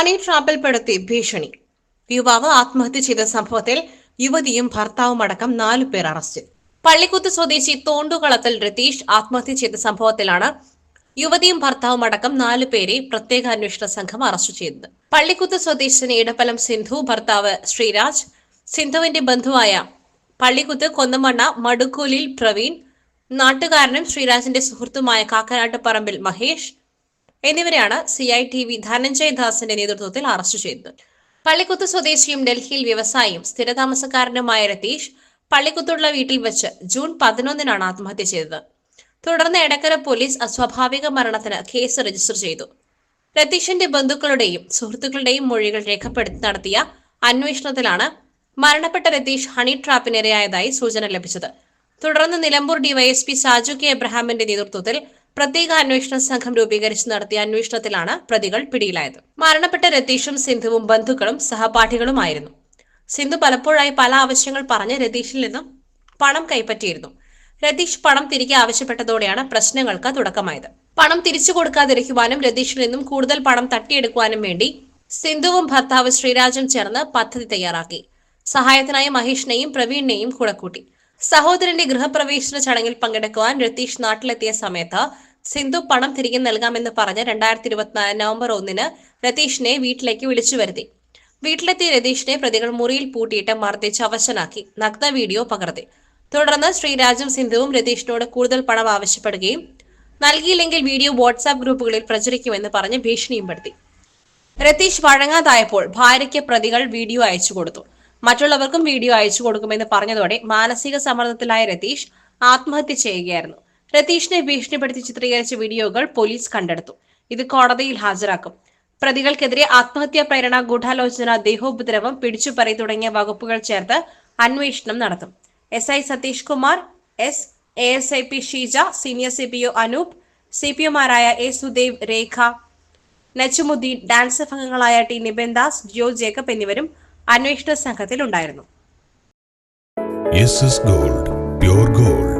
Honey ട്രാപ്പിൽപ്പെടുത്തി ഭീഷണി. യുവാവ് ആത്മഹത്യ ചെയ്ത സംഭവത്തിൽ യുവതിയും ഭർത്താവും അടക്കം നാലു പേർ അറസ്റ്റ്. പള്ളിക്കുത്ത് സ്വദേശി തോണ്ടുകളത്തിൽ രതീഷ് ആത്മഹത്യ ചെയ്ത സംഭവത്തിലാണ് യുവതിയും ഭർത്താവും അടക്കം നാലു പേരെ പ്രത്യേക അന്വേഷണ സംഘം അറസ്റ്റ് ചെയ്തത്. പള്ളിക്കുത്ത് സ്വദേശിനി ഇടപ്പലം സിന്ധു ഭർത്താവ് ശ്രീരാജ് സിന്ധുവിന്റെ ബന്ധുവായ പള്ളിക്കുത്ത് കൊന്നമണ്ണ മടുക്കൂലിൽ പ്രവീൺ നാട്ടുകാരനും ശ്രീരാജിന്റെ സുഹൃത്തുമായ കാക്കനാട്ട് പറമ്പിൽ മഹേഷ് എന്നിവരെയാണ് C I T V Dhananjay ദാസിന്റെ നേതൃത്വത്തിൽ അറസ്റ്റ് ചെയ്തത്. പള്ളിക്കുത്ത് സ്വദേശിയും ഡൽഹിയിൽ വ്യവസായിയും സ്ഥിരതാമസക്കാരനുമായ രതീഷ് പള്ളിക്കുത്തുള്ള വീട്ടിൽ വെച്ച് ജൂൺ പതിനൊന്നിനാണ് ആത്മഹത്യ ചെയ്തത്. തുടർന്ന് എടക്കര പോലീസ് അസ്വാഭാവിക മരണത്തിന് കേസ് രജിസ്റ്റർ ചെയ്തു. രതീഷിന്റെ ബന്ധുക്കളുടെയും സുഹൃത്തുക്കളുടെയും മൊഴികൾ രേഖപ്പെടുത്തി നടത്തിയ അന്വേഷണത്തിലാണ് മരണപ്പെട്ട രതീഷ് ഹണി ട്രാപ്പിനിരയായതായി സൂചന ലഭിച്ചത്. തുടർന്ന് നിലമ്പൂർ ഡിവൈഎസ്പി സാജു കെ എബ്രഹാമിന്റെ നേതൃത്വത്തിൽ പ്രത്യേക അന്വേഷണ സംഘം രൂപീകരിച്ച് നടത്തിയ അന്വേഷണത്തിലാണ് പ്രതികൾ പിടിയിലായത്. മരണപ്പെട്ട രതീഷും സിന്ധുവും ബന്ധുക്കളും സഹപാഠികളുമായിരുന്നു. സിന്ധു പലപ്പോഴായി പല ആവശ്യങ്ങൾ പറഞ്ഞ് രതീഷിൽ നിന്നും പണം കൈപ്പറ്റിയിരുന്നു. രതീഷ് പണം തിരികെ ആവശ്യപ്പെട്ടതോടെയാണ് പ്രശ്നങ്ങൾക്ക് തുടക്കമായത്. പണം തിരിച്ചു കൊടുക്കാതിരിക്കുവാനും രതീഷിൽ നിന്നും കൂടുതൽ പണം തട്ടിയെടുക്കുവാനും വേണ്ടി സിന്ധുവും ഭർത്താവ് ശ്രീരാജും ചേർന്ന് പദ്ധതി തയ്യാറാക്കി. സഹായത്തിനായി മഹേഷിനെയും പ്രവീണിനെയും കൂടെ കൂട്ടി. സഹോദരന്റെ ഗൃഹപ്രവേശന ചടങ്ങിൽ പങ്കെടുക്കുവാൻ രതീഷ് നാട്ടിലെത്തിയ സമയത്ത് സിന്ധു പണം തിരികെ നൽകാമെന്ന് പറഞ്ഞ് രണ്ടായിരത്തി ഇരുപത്തിനാല് നവംബർ ഒന്നിന് രതീഷിനെ വീട്ടിലേക്ക് വിളിച്ചു വരുത്തി. വീട്ടിലെത്തിയ രതീഷിനെ പ്രതികൾ മുറിയിൽ പൂട്ടിയിട്ട് മർദ്ദിച്ച് അവശനാക്കി. നഗ്ന വീഡിയോ പകർത്തി. തുടർന്ന് ശ്രീരാജും സിന്ധുവും രതീഷിനോട് കൂടുതൽ പണം ആവശ്യപ്പെടുകയും നൽകിയില്ലെങ്കിൽ വീഡിയോ വാട്സാപ്പ് ഗ്രൂപ്പുകളിൽ പ്രചരിക്കുമെന്ന് പറഞ്ഞ് ഭീഷണിയും പെടുത്തി. രതീഷ് വഴങ്ങാതായപ്പോൾ ഭാര്യയ്ക്ക് പ്രതികൾ വീഡിയോ അയച്ചു കൊടുത്തു. മറ്റുള്ളവർക്കും വീഡിയോ അയച്ചു കൊടുക്കുമെന്ന് പറഞ്ഞതോടെ മാനസിക സമ്മർദ്ദത്തിലായ രതീഷ് ആത്മഹത്യ ചെയ്യുകയായിരുന്നു. രതീഷിനെ ഭീഷണിപ്പെടുത്തി ചിത്രീകരിച്ച വീഡിയോകൾ പോലീസ് കണ്ടെടുത്തു. ഇത് കോടതിയിൽ ഹാജരാക്കും. പ്രതികൾക്കെതിരെ ആത്മഹത്യാ പ്രേരണ ഗൂഢാലോചന ദേഹോപദ്രവം പിടിച്ചുപറി തുടങ്ങിയ വകുപ്പുകൾ ചേർത്ത് അന്വേഷണം നടത്തും. S I Satheesh Kumar S A S I P Sheeja senior C P O Anoop C P ഒമാരായ A Sudev Rekha Nachumuddeen ഡാൻസ് അംഗങ്ങളായ ടി നിബിൻ ദാസ് ജിയോ ജേക്കബ് എന്നിവരും അന്വേഷണ S gold gold.